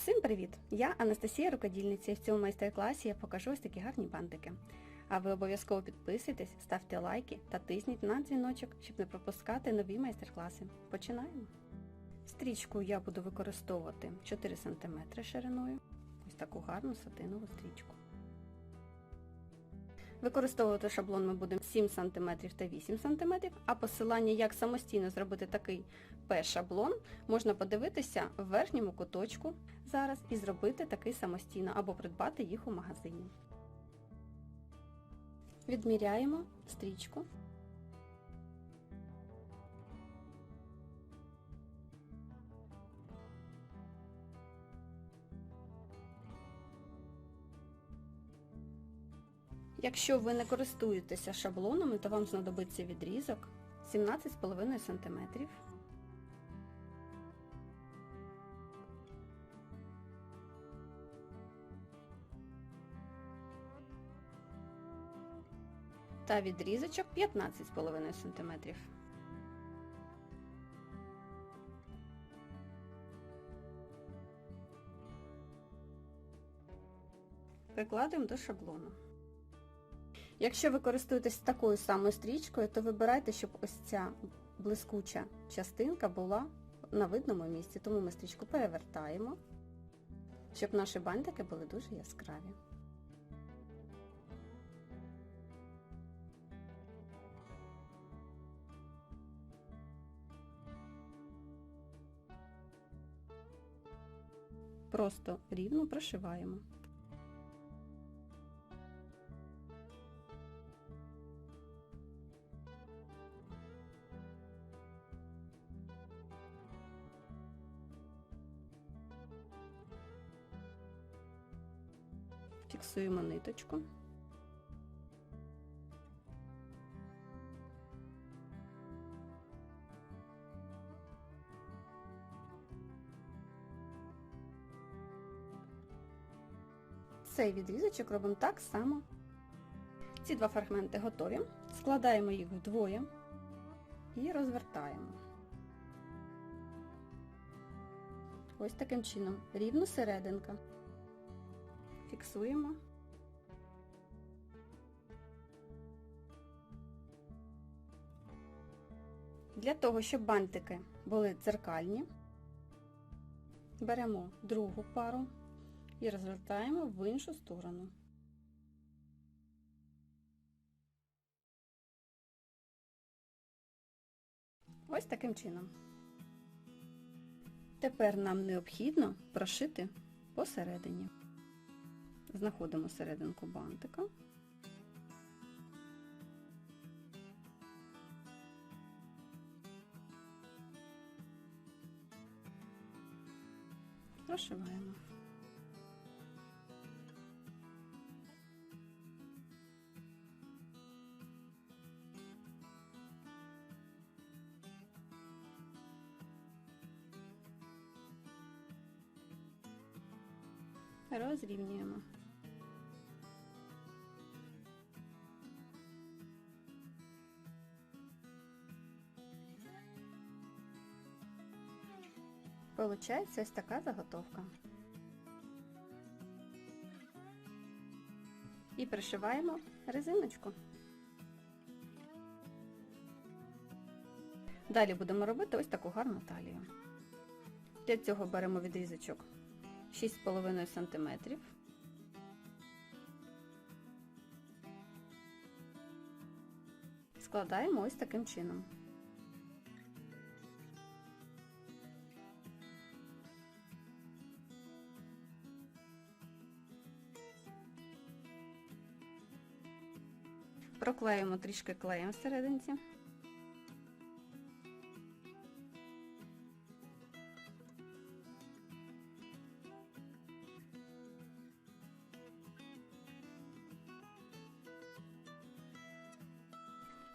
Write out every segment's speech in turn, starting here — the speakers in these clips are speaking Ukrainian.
Всім привіт! Я Анастасія Рукодільниця і в цьому майстер-класі я покажу ось такі гарні бантики. А ви обов'язково підписуйтесь, ставте лайки та тисніть на дзвіночок, щоб не пропускати нові майстер-класи. Починаємо! Стрічку я буду використовувати 4 см шириною. Ось таку гарну сатинову стрічку. Використовувати шаблон ми будемо 7 см та 8 см, а посилання, як самостійно зробити такий П-шаблон, можна подивитися в верхньому куточку зараз і зробити такий самостійно або придбати їх у магазині. Відміряємо стрічку. Якщо ви не користуєтеся шаблонами, то вам знадобиться відрізок 17,5 см. Та відрізочок 15,5 см. Прикладуємо до шаблону. Якщо ви користуєтесь такою самою стрічкою, то вибирайте, щоб ось ця блискуча частинка була на видному місці, тому ми стрічку перевертаємо, щоб наші бантики були дуже яскраві. Просто рівно прошиваємо. Фіксуємо ниточку. Цей відрізочок робимо так само. Ці два фрагменти готові. Складаємо їх вдвоє і розвертаємо. Ось таким чином. Рівно серединка. Фіксуємо. Для того, щоб бантики були дзеркальні, беремо другу пару і розвертаємо в іншу сторону. Ось таким чином. Тепер нам необхідно прошити посередині. Знаходимо серединку бантика. Прошиваємо. Розрівнюємо. Получається ось така заготовка. І пришиваємо резиночку. Далі будемо робити ось таку гарну талію. Для цього беремо відрізочок 6,5 см. Складаємо ось таким чином. Проклеїмо трішки клеєм всерединці.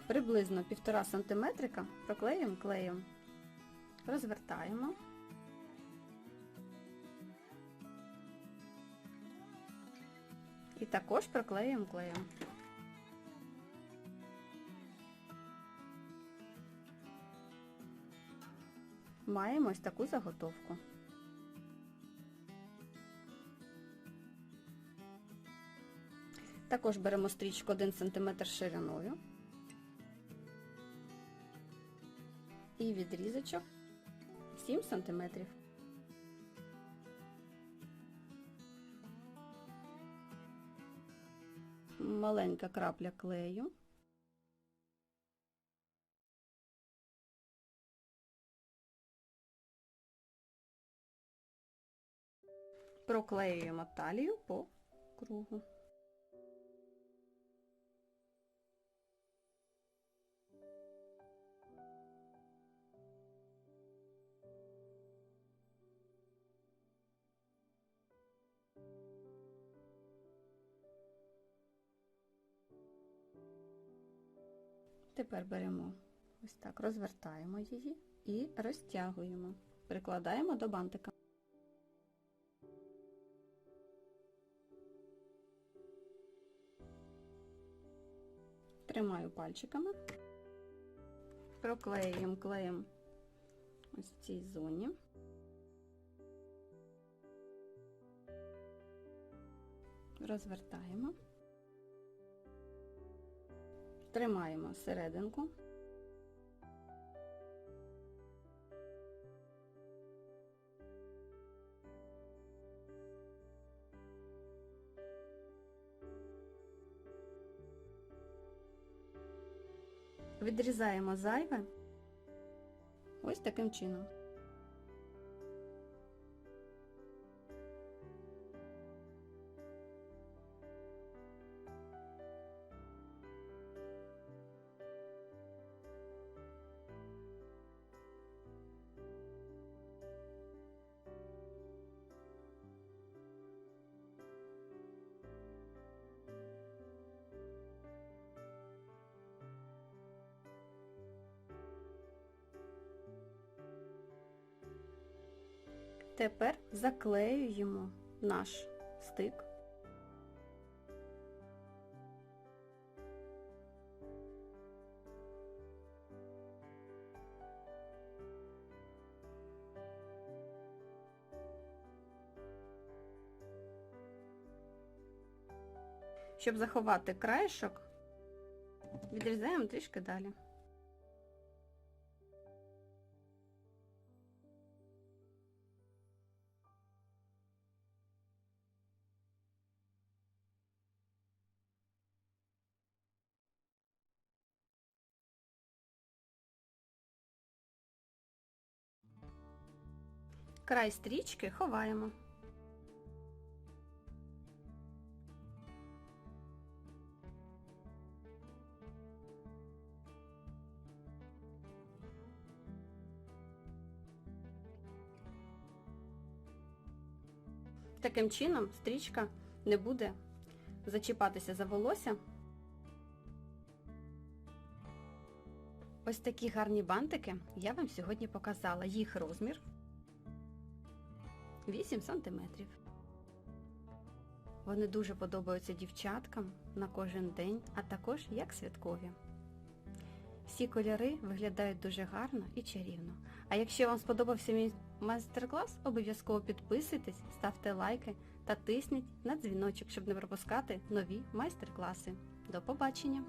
Приблизно 1,5 см проклеїмо клеєм, розвертаємо. І також проклеїмо клеєм. маємо ось таку заготовку. Також беремо стрічку 1 см шириною і відрізочок 7 см. Маленька крапля клею. Проклеюємо талію по кругу. Тепер беремо ось так, розвертаємо її і розтягуємо. Прикладаємо до бантика. Тримаю пальчиками, проклеюємо клеєм ось в цій зоні. Розвертаємо, тримаємо серединку. Відрізаємо зайве ось таким чином. Тепер заклеюємо наш стик. Щоб заховати краєшок, відрізаємо трішки далі. Край стрічки ховаємо. Таким чином стрічка не буде зачіпатися за волосся. Ось такі гарні бантики я вам сьогодні показала. Їх розмір 8 сантиметрів. Вони дуже подобаються дівчаткам на кожен день, а також як святкові. Всі кольори виглядають дуже гарно і чарівно. А якщо вам сподобався мій майстер-клас, обов'язково підписуйтесь, ставте лайки та тисніть на дзвіночок, щоб не пропускати нові майстер-класи. До побачення!